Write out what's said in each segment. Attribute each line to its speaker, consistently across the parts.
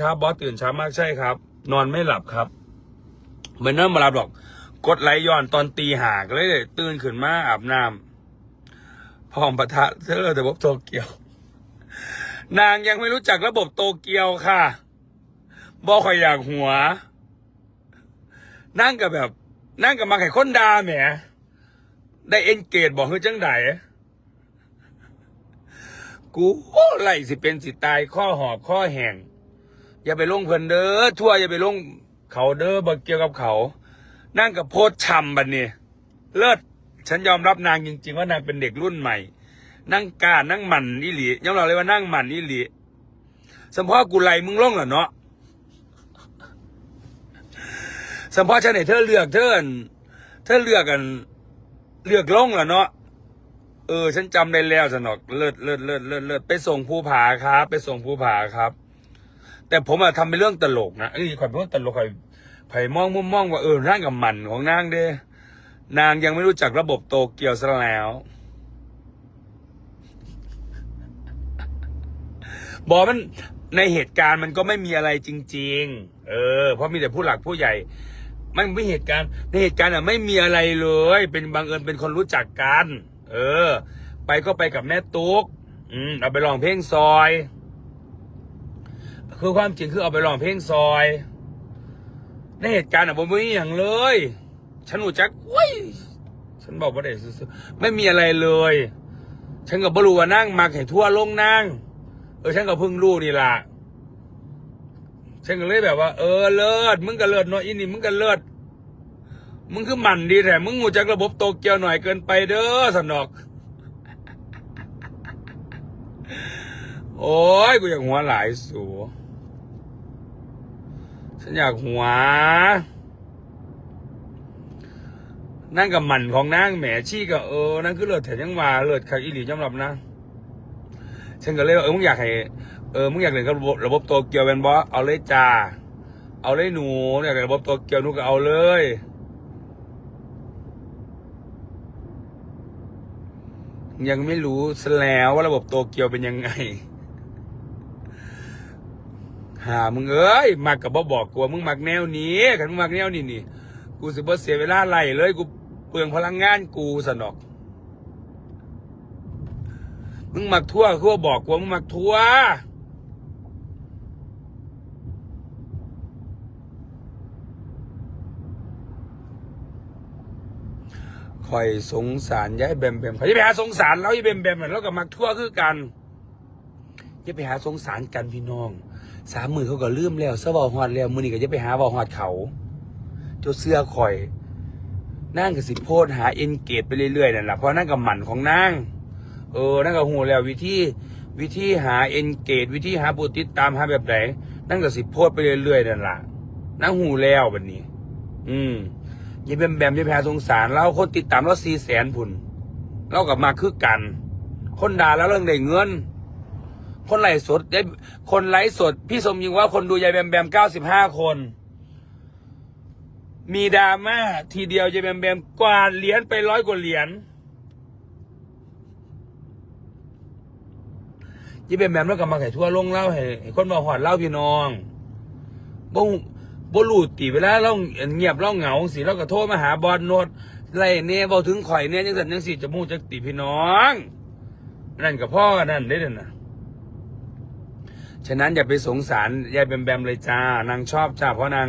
Speaker 1: ครับบอสตื่นเช้ามากใช่ครับ นอนไม่หลับครับไม่เนิ่มมาหลับหรอก กดไหลย้อนตอนตีหากเลยตื่นขึ้นมาอาบน้ำพร้อมปะทะเธอแต่บบโตเกียว นางยังไม่รู้จักระบบโตเกียวค่ะบอคอยอยากหัว นั่งกับแบบ นั่งกับมาไข่คนดาแหมได้เอ็นเกตบอกเฮ้ยจังไดกูไหลสิเป็นสิตายข้อหอบข้อแห้ง อย่าไปลงเพิ่นเด้อทั่วอย่าไปลงเขาเด้อบ่เกี่ยวกับเขา นั่งกับโพดช่ำบัดนี้เลิศฉันยอมรับนางจริง ๆ ว่านางเป็นเด็กรุ่นใหม่ นั่งกานั่งหมันนี่หลียอมรับเลยว่านั่งหมันนี่หลีสมพ่อกูไล่มึงลงเหรอเนาะสมพ่อฉันไหนเธอเลือกเธอันเธอเลือกกัน เลือกลงเหรอเนาะเออ ฉันจำได้แล้วสนอกเลิศเลิศเลิศเลิศเลิศไปส่งภูผาครับ ไปส่งภูผาครับ แต่ผมอะทำเป็นเรื่องตลกนะเอ้ยข่อยเป็นคนตลกข่อยไผ่มองมุมมองว่าเออร่างกับมันของนางเด้นางยังไม่รู้จักระบบโตเกียวซะแล้ว บอกมันในเหตุการณ์มันก็ไม่มีอะไรจริง ๆ เออ เพราะมีแต่ผู้หลักผู้ใหญ่มันไม่เหตุการณ์ในเหตุการณ์อะไม่มีอะไรเลย เป็นบังเอิญเป็นคนรู้จักกัน เออ ไปก็ไปกับแม่ตุ๊ก อืมเอาไปร้องเพลงซอย คือความจริงคือเอาไปร้องเพลงซอยในเหตุการณ์อะผมไม่มีอย่างเลย ฉันรู้จักอุ้ยฉันบอกว่าได้ซื่อๆไม่มีอะไรเลย ฉันก็บบรูว่านั่งมาแข่ทั่วลงนั่งเออฉันก็เพิ่งรู้นี่ล่ะฉันก็เลยแบบว่า เออเลิศมึงก็เลิศเนาะอินี่มึงก็เลิศมึงคือหมันดีแท้มึงงูจักระบบโตเกียวหน่อยเกินไปเด้อสนอก โอ้ยกูอยากหัวหลายสูฉันอยากหัว นั่งกับหมันของนางแหมชี้ก็เออนั่นคือเลิศแถยังมาเลิศคักอีหลียอมรับนะฉันก็เลยว่าเออมึงอยากให้เออมึงอยากเรียนกับระบบระบบโตเกียวเป็นบอสเอาเลยจ้าเอาเลยหนูอยากเรียนระบบโตเกียวหนูก็เอาเลยยังไม่รู้ซะแล้วว่าระบบโตเกียวเป็นยังไง หามึงเอ้ยมักกับบ่บอกกูว่ามึงมักแนวนี้คันมึงมักแนวนี้นี่ กูสิบ่เสียเวลาไล่เลย กูเปลืองพลังงานกูสนอก มึงมักทั่วคือว่าบอกกูว่ามึงมักทั่วคอยสงสารยายแบมแบมเขาจะไปหาสงสารแล้วยายแบมแบมน่ะแล้วก็มักทั่วคือกัน จะไปหาสงสารกันพี่น้อง สามมือเขาก็ลืมแล้วเสบอหอดแล้วมือนี่ก็จะไปหาบอหอดเขา เจ้าเสื้อคอยนั่งกับสิโพดหาเอ็นเกตไปเรื่อยๆนั่นแหละเพราะนั่งกับหมันของนางเออนั่นก็หูแล้ววิธีวิธีหาเอ็นเกตวิธีหาผู้ติดตามหาแบบไหนนั่นก็สิโพดไปเรื่อยๆนั่นแหละนั่งหูแล้วบัดนี้ อืมอยังแบมแบมอยังแพ้สงสารเราคนติดตามเราสี่แสนพุ่นเรากับมาคือกัน คนด่าแล้วเรื่องได้เงิน คนไลฟ์สดยายคนไลฟ์สด พี่สมยิงว่าคนดูยายแบมแบมเก้าสิบห้าคน มีดราม่าทีเดียวยายแบมแบมกวาดเหรียญไปร้อยกว่าเหรียญยี่เป็นแบบแล้วก็มาไข่ทั่วลงเล่าให้คนมาหอดเล่าพี่น้องบ่บ่รู้ตีเวลาเราเงียบเราเหงาสิเราก็โทรมาหาบอลโนดไล่เนี่ยเบาถึงข่อยเนี่ยจังสั่นจังสิจะมูจักตีพี่น้อง นั่นกับพ่อนั่นได้เด่นนะ ฉะนั้นอย่าไปสงสารยายแบมแบมเลยจ้านางชอบจ้าเพราะนาง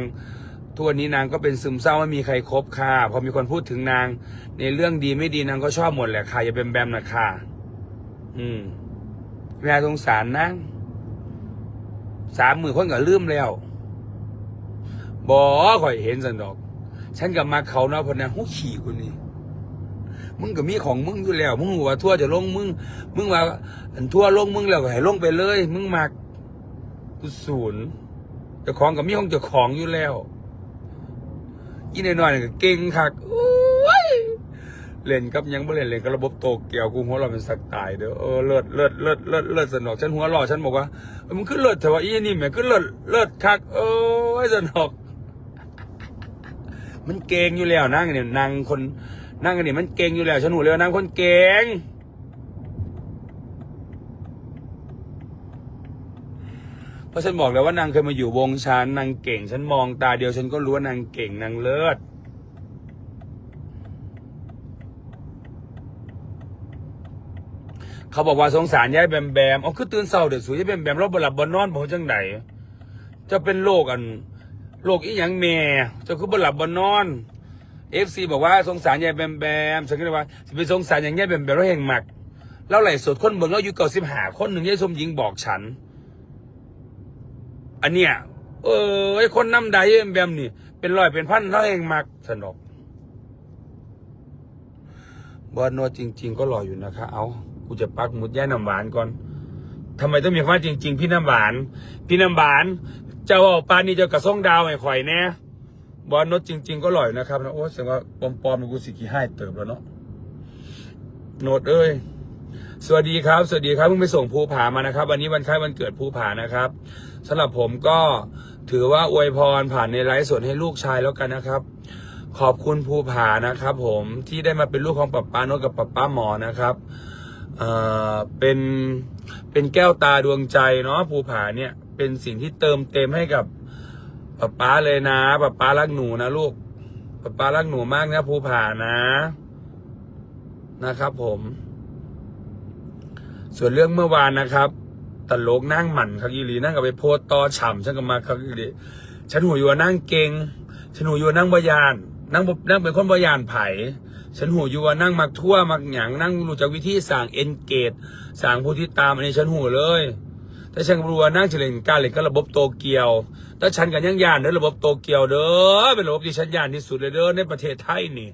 Speaker 1: ทุกวันนี้นางก็เป็นซึมเศร้าไม่มีใครคบค่ะพอมีคนพูดถึงนาง ในเรื่องดีไม่ดีนางก็ชอบหมดแหละค่ะอย่าแบมแบมนะค่ะ อืมแม่สงสารนั่งสามหมือคนก็ลืมแล้วบอข่อยเห็นสันดอก ฉันกับมาเขาเนาะพอนะหูขี่คนนี้มึงก็มีของมึงอยู่แล้ว มึงว่าทั่วจะลงมึง มึงว่าทั่วลงมึงแล้วก็ให้ลงไปเลย มึงมาก กูศูนย์เจ้าของกับมีของเจ้าของอยู่แล้วยี่น้อยๆนี่ก็เก่งคักโอ้ยเล่นกับยังบ่เล่นเล่นกับระบบโตเกียวกูหัวเราเป็นสัตว์ตายเด้อเออเลิศเลิศเลิศเลิศเลิศสนอกฉันหัวเราะฉันบอกว่ามันขึ้นเลิศแต่ว่าอีนี่แม่ขึ้นเลิศเลิศคักเอ้ยสนอกมันเก่งอยู่แล้วนั่งเนี่ยนางคนนั่งกันนี่มันเก่งอยู่แล้วฉันหูเลยว่านางคนเก่งพอ ราะฉันบอกแล้วว่านางเคยมาอยู่วงฉันนางเก่ง ฉันมองตาเดียวฉันก็รู้ว่านางเก่งนางเลิศเขาบอกว่าสงสารยายแบมแบมอ๋อคือตื่นเศร้าเด็กสวยยายแบมแบมราบหลับบนนอนบอกจังไหนจะเป็นโรคอันโรคอีหยังแม่จะคือบหลับบนนอนเอฟซีบอกว่าสงสารยายแบมแบมฉันก็เลยว่าจะไปสงสารอย่างยายแบมแบมเราแห่งหมักเราไหลสดคนเบิ่งเราอยู่เก่าสิบหาคนหนึ่งยายสมหญิงบอกฉัน อันเนี้ยเออไอคนน้ำใดแบมแบมนี่ เป็นร้อยเป็นพันเราแห่งมักสนกบอลนัวจริง ๆ ก็หล่ออยู่นะคะ เอากูจะปักหมุดแย่น้ำหวานก่อนทำไมต้องมีคำว่าจริง ๆ พี่น้ำหวาน พี่น้ำหวาน เจ้าเอาปานี่เจ้ากระส่งดาวไอ้ข่อยแน่บอลนดจริง ๆ ก็หล่อยนะครับนะโอ้เสียงว่าปอมๆมันกูสิขี้ให้เติบแล้วเนาะโนดเอ้ย สวัสดีครับ สวัสดีครับเพิ่งไปส่งภูผามานะครับ วันนี้วันคล้ายวันเกิดภูผานะครับสำหรับผมก็ถือว่าอวยพรผ่านในไลฟ์สดให้ลูกชายแล้วกันนะครับ ขอบคุณภูผานะครับ ผมที่ได้มาเป็นลูกของป๊าป้าโนกับป๊าป้าหมอนะครับเอ่อเป็นเป็นแก้วตาดวงใจเนาะภูผาเนี่ยเป็นสิ่งที่เติมเต็มให้กับป๊าป้าเลยนะป๊าป้ารักหนูนะลูกป๊าป้ารักหนูมากนะภูผานะ นะครับผม ส่วนเรื่องเมื่อวานนะครับตลกนั่งหมันครับอีหลีนั่งกับไปโพสต์ต่อฉ่ำฉันก็มาครับอีหลีฉันหูอยู่ว่านั่งเก่งฉันหูอยู่ว่านั่งบยานนั่งนั่งเป็นคนบยานไผ่ฉันหูอยู่ว่านั่งมักทั่วมักหยังนั่งรู้จักวิธีสั่งเอ็นเกตสั่งผู้ที่ตามอันนี้ฉันหูเลย แต่ฉันรู้ว่านั่งเฉลยการเล่นก็ระบบโตเกียวแต่ฉันกันยังยานเด้อระบบโตเกียวเด้อเป็นระบบที่ฉันยานที่สุดเลยเด้อในประเทศไทยนี่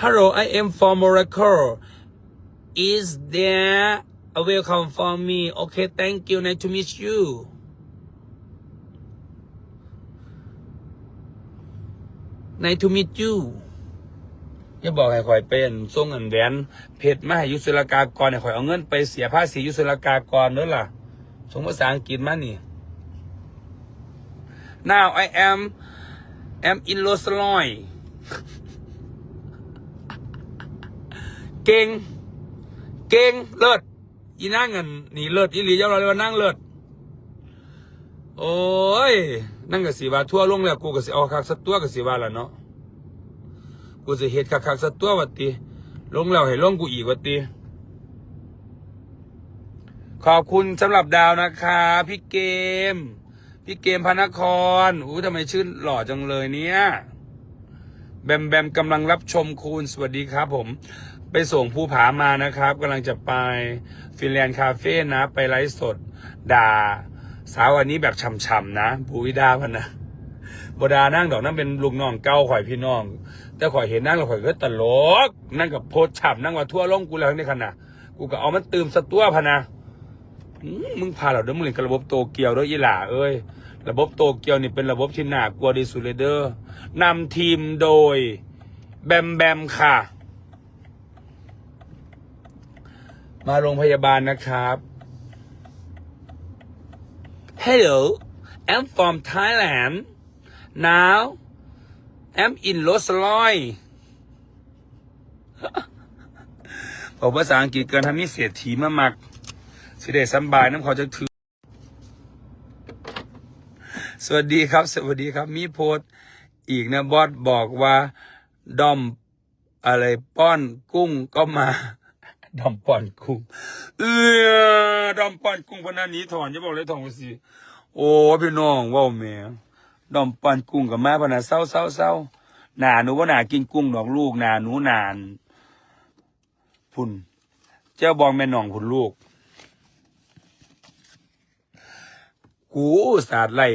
Speaker 1: Hello, I am from Morocco. Is there a welcome for me? Okay, thank you. Nice to meet you. Nice to meet you. อย่าบอกให้ข่อยเป็นส่งเงินแหวนเพชรมาให้ยุสุลกากรให้ข่อยเอาเงินไปเสียภาษียุสุลกากรเด้อล่ะส่งภาษาอังกฤษมานี่ Now I am am in Rosaloy เก่ง เก่ง เลิศ อีนั่งเงินนี่เลิศ อีหลีเจ้าเราเรียกว่านั่งเลิศ โอ้ย นั่งกับสีว่าทั่วลงแล้ว กูกับสีเอาคักสัตัวกับสีว่าละเนาะ กูจะเฮ็ดคักคักสัตัววัดตีลงแล้วให้ลงกูอีกวัดตีขอบคุณสำหรับดาวนะคะ พี่เกม พี่เกมพนครอู้ทำไมชื่อหล่อจังเลยเนี่ยแบมแบมกำลังรับชมคุณสวัสดีครับผม ไปส่งภูผามานะครับกำลังจะไปฟินแลนด์คาเฟ่นะ ไปไลฟ์สด ด่า สาวอันนี้แบบช่ำๆนะบูวิดาพันนะบดานั่งดอกนั่งเป็นลูกน้องเก้าข่อยพี่น้อง แต่ข่อยเห็นนั่งแล้วข่อยก็ตลก นั่งกับโพสต์ฉ่ำนั่งว่าทั่วลงกูแล้วในขณะกูก็เอามันตื่มสตัวพะนะมึงพาเราเดินมึงเล่นกับระบบโตเกียวด้วยอีหล่าเอ้ย ระบบโตเกียวนี่เป็นระบบที่น่ากลัวที่สุดเลยเด้อนำทีมโดย แบมแบมค่ะ มาโรงพยาบาลนะครับ Hello I'm from Thailand now I'm in Rosaloy บอกภาษาอังกฤษเกินทำนี่เสียทีมามักสิเดสำบายน้ำขาจะถือ สวัสดีครับ สวัสดีครับ มีโพสต์อีกนะบอสบอกว่า ดอมอะไรป้อนกุ้งก็มา ดอมปอนกุ้งเออดอมปอนกุ้งพนันนี้ถอนจะบอกเลยถอนว่าสิโอ้พี่น้องว้าวแม่ดอมปอนกุ้งกับแม่พนันเศร้าเศร้าเศร้าหนาหนูว่าหนากินกุ้งดอกลูกหนาหนูนานพุ่นเจ้าบองแม่น้องพุ่นลูก กูสาดไล่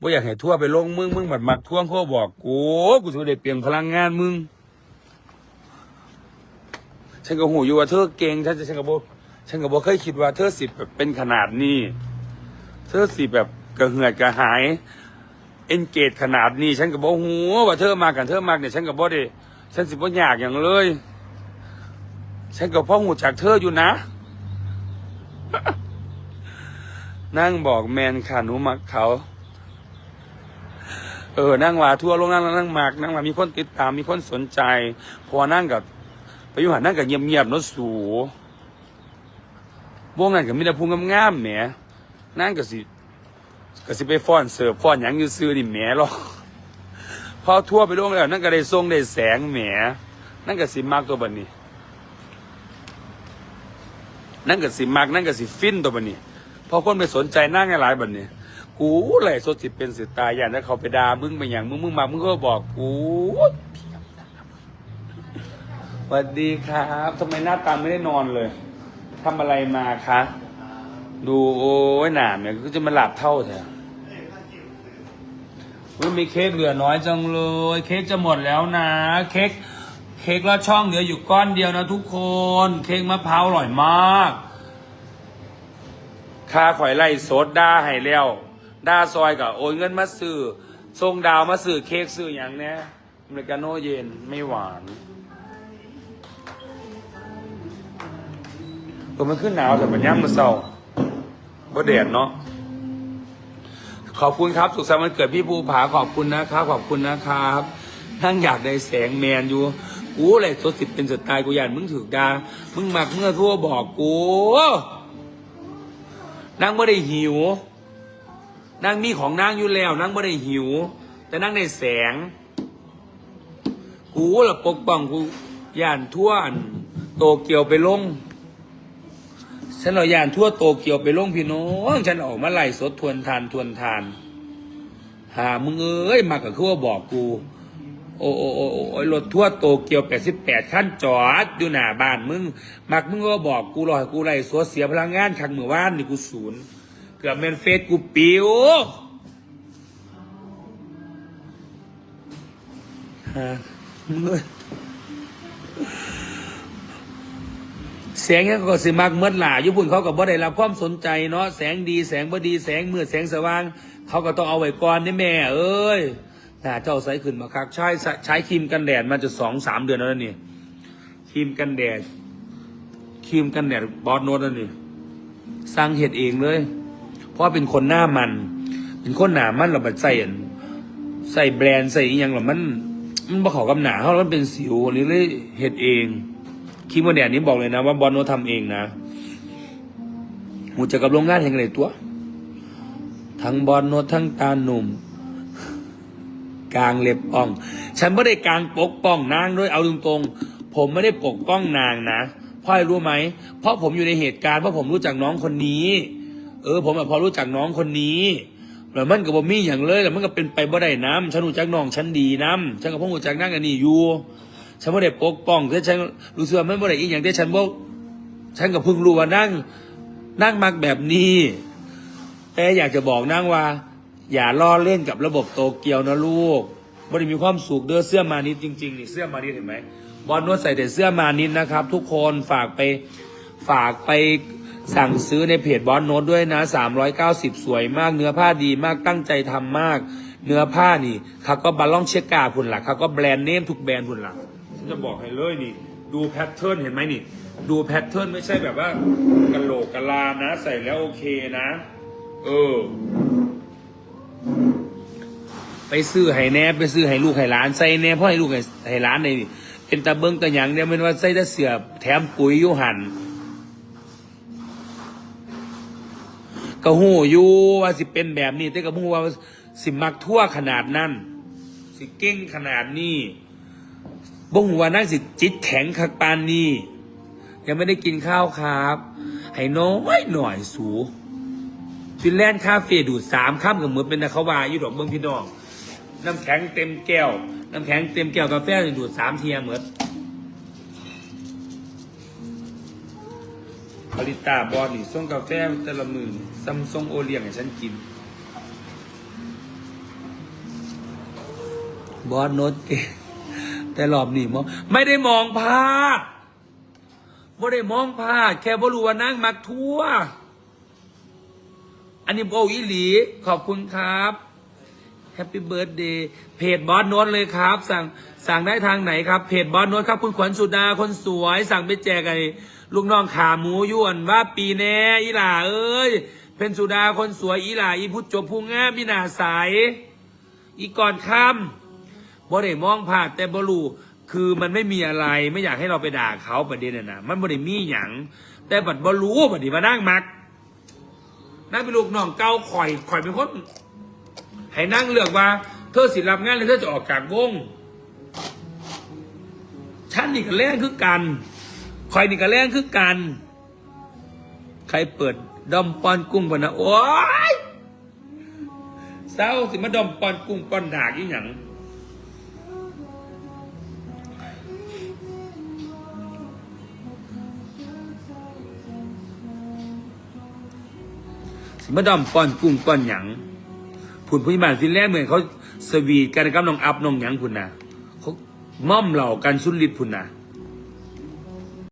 Speaker 1: บ่อยากให้ทั่วไปลงมึงมึงบัดมักท่วงเขาบอกกูกูจะได้เปลี่ยนพลังงานมึง ฉันก็หูอยู่ว่าเธอเก่งฉันจะฉันก็บอกฉันก็บอกเคยคิดว่าเธอสิแบบเป็นขนาดนี้ เธอสิแบบกระเหือดกระหาย เอนเกจขนาดนี้ ฉันก็บอกหูว่าเธอมากันเธอมากเนี่ยฉันก็บอกด้ฉันสิบ่อยากอย่างเลย ฉันก็พ่อหูจากเธออยู่นะ นั่งบอกแมนค่ะหนูมักเขา เออนั่งว่าทั่วโลกนั่งนั่งมักนั่งว่ามีคนติดตามมีคนสนใจ พอนั่งกับ ไปอยู่หันนั่งกับเงียบๆเนอะสูวงนั้นก็มีแต่พุงงามๆแหมนั่นก็สิก็สิไปฟ้อนเสิร์ฟฟ้อนหยังอยู่ซื้อนี่แหมหรอกพอทั่วไปลงแล้ว นั่นก็ได้ทรงได้แสงแหมนั่นก็สิมากตัวบัดนี้ นั่นก็สิมากนั่นก็สิฟินตัวบัดนี้พอคนไปสนใจนั่งหลายบัดนี้กูเลยสดสิเป็นสิตายอย่างนั้นเขาไปด่ามึงไปอย่างมึงมึงมามึงก็บอกกูส วัสดีครับทำไมหน้าตาไม่ได้นอนเลยทำอะไรมาคะ ดูโอ้ยหนามเนี่ยก็จะมาหลับเท่าแท้ว่ามีเค้กเหลือน้อยจังเลย เค้กจะหมดแล้วนะ เค้กเค้กละช่องเหลืออยู่ก้อนเดียวนะทุกคน เค้กมะพร้าวอร่อยมากค่าข่อยไล่โซดด้าให้แล้วด้าซอยกับโอนเงินมาซื้อส่งดาวมาซื้อเค้กซื้ออย่างเนี้ยอเมริกาโน่เย็นไม่หวาน ตัวมันขึ้นหนาวแต่มันย่ำมันเศร้าบ่เดดเนาะขอบคุณครับ สุขสันต์วันเกิดพี่ภูผาขอบคุณนะครับขอบคุณนะครับนั่งอยากได้แสงแมนอยู่กูอะไรทดสิบเป็นสไตล์กูอยากมึงถือดามึงมักเมื่อทั่วบอกกูนั่งไม่ได้หิวนั่งมีของนั่งอยู่แล้วนั่งไม่ได้หิว แต่นั่งในแสง กูละปกป้องกูย่านทั่วโตเกียวไปลง ฉันเอายานทั่วโตเกียวไปลงพี่น้องฉันออกมาไล่สดทวนทานทวนทาน หามึงเอ้ยมากับคือว่าบอกกู โอ้โอ้โอ้ยรถทั่วโตเกียวแปดสิบแปดขั้นจอดอยู่หน้าบ้านมึงมักมึงก็บอกกูรอให้กูไล่สดเสียพลังงานครั้งเมื่อวานนี่กูศูนย์เกือบเมนเฟซกูปิวฮะมึงเอ้ย แสงเขาก็สิมักเมื่อหล่าญี่ปุ่นเขาก็บ่ได้รับความสนใจเนาะแสงดีแสงบ่ดีแสงมืดแสงสว่าง เขาก็ต้องเอาไว้ก่อนนี่แม่ เอ้ยหน้าเจ้าใสขึ้นมาคักใช้ใช้ครีมกันแดดมาจะสองสามเดือนแล้วนี่ครีมกันแดดครีมกันแดดบอสโนตแล้วนี่สร้างเห็ดเองเลย เพราะเป็นคนหน้ามัน เป็นคนหนามันเราบัดใส่ใส่แบรนด์ใส่อหยังหรอมัน มันบ่ขากับหนาเขามันเป็นสิวหรือเลยเห็ดเอง ครีมกันแดดนี้บอกเลยนะว่าบอลโนตทำเองนะหูจะกับโรงงานแห่งไหนตัว ทั้งบอลโนทั้งตาหนุ่ม กลางเล็บอ่อง ฉันไม่ได้กลางปกป้องนางด้วยเอาตรงๆ ผมไม่ได้ปกป้องนางนะพราะอรู้ไหม เพราะผมอยู่ในเหตุการณ์เพราะผมรู้จักน้องคนนี้ เออ ผมอะพอรู้จักน้องคนนี้แล้วมันกับบ่มีอย่างเลยแล้วมันก็เป็นไปบ่ได้น้ำฉันรู้จักน้องฉันดีน้ำฉันกับพ่อรู้จักนั่งอันนี้อยู่ ฉันไม่ได้ปกป้องแต่ฉันรู้สึกว่ามันไม่ได้อีกอย่างที่ฉันบอกฉันก็เพิ่งรู้ว่านั่งนั่งมักแบบนี้ แต่อยากจะบอกนั่งว่า อย่าล้อเล่นกับระบบโตเกียวนะลูกไม่ได้มีความสุขเด้อเสื้อมานิดจริงๆนี่เสื้อมานิดเห็นไหมบอลนวดใส่แต่เสื้อมานิดนะครับ ทุกคนฝากไปฝากไปสั่งซื้อในเพจบอลโนตด้วยนะ 390 สวยมาก เนื้อผ้าดีมากตั้งใจทำมาก เนื้อผ้านี่เขาก็บาลองเชกาพุ่นหลักเขาก็แบรนด์เนมทุกแบรนด์พุ่นหลัก จะบอกให้เลยนี่ ดูแพทเทิร์นเห็นไหมนี่ ดูแพทเทิร์นไม่ใช่แบบว่ากะโหลกกะลานะ ใส่แล้วโอเคนะ เออ ไปซื้อให้แน่ไปซื้อให้ลูกให้หลานใส่แน่เพราะให้ลูกให้ให้หลานในนี่เป็นตะเบิงตะหยังเนี่ยมันว่าใส่แต่เสือแถมปุ๋ยยูหันก็หูอยู่ว่าสิเป็นแบบนี้แต่ก็หูว่าสิมักทั่วขนาดนั้น สิเก่งขนาดนี้ บ่หูว่านั่งสิจิตแข็งคักปานนี้ยังไม่ได้กินข้าวครับให้น้อยหน่อยสูฟินแลนด์คาเฟ่ดูดสามข้ามกับเหมือนเป็นนาคาวาอยู่ดอกเมืองพี่น้อง น้ำแข็งเต็มแก้ว น้ำแข็งเต็มแก้วกาแฟดูดสามเทียเหมือนผลิตาบอลนี่ส่งกาแฟแต่ละมือซัมซุงโอเลี้ยงให้ฉันกิน บอสโนตเก แต่รอบนี้มองไม่ได้มองพลาดไม่ได้มองพลาดแค่บ่รู้ว่านั่งมักทั่ว อันนี้โออีหลี ขอบคุณครับแฮปปี้เบิร์ดเดย์เพจบอสโนตเลยครับ สั่งสั่งได้ทางไหนครับ เพจบอสโนตครับ คุณขวัญสุดาคนสวย สั่งไปแจกไอ้ลูกน้องขาหมูยวนว่าปีแน่อีหล่าเอ้ย เพนสุดาคนสวยอีหล่าอีพุทธจบพุงงามมีหน้าใสอีก่อนค่ำ บ่ได้มองผ่านแต่บ่รู้คือมันไม่มีอะไรไม่อยากให้เราไปด่าเขาประเด็นน่ะนะมันบ่ได้มีหยังแต่บัดบ่รู้บัดนี้มานั่งมักนั่งเป็นลูกน้องเก่าข่อยข่อยเป็นคนให้นั่งเลือกว่า เธอสิรับงานหรือเธอจะออกจากวงฉันนี่ก็แรงคือกันข่อยนี่ก็แรงคือกัน ใครเปิดดอมปอนกุ้งปะนะโอ้ยเศร้าสิมาดอมปอนกุ้งปอนดากอีหยัง มาดอมป้อนกุ้งป้อนหยังผุนผู้ใหญ่บ้านฟินแลนด์เหมือนเขาสวีทกันกับน้องอัพน้องหยังผุนนะเขาม่อมเหล่ากันสุดฤทธิ์พุ่นนะ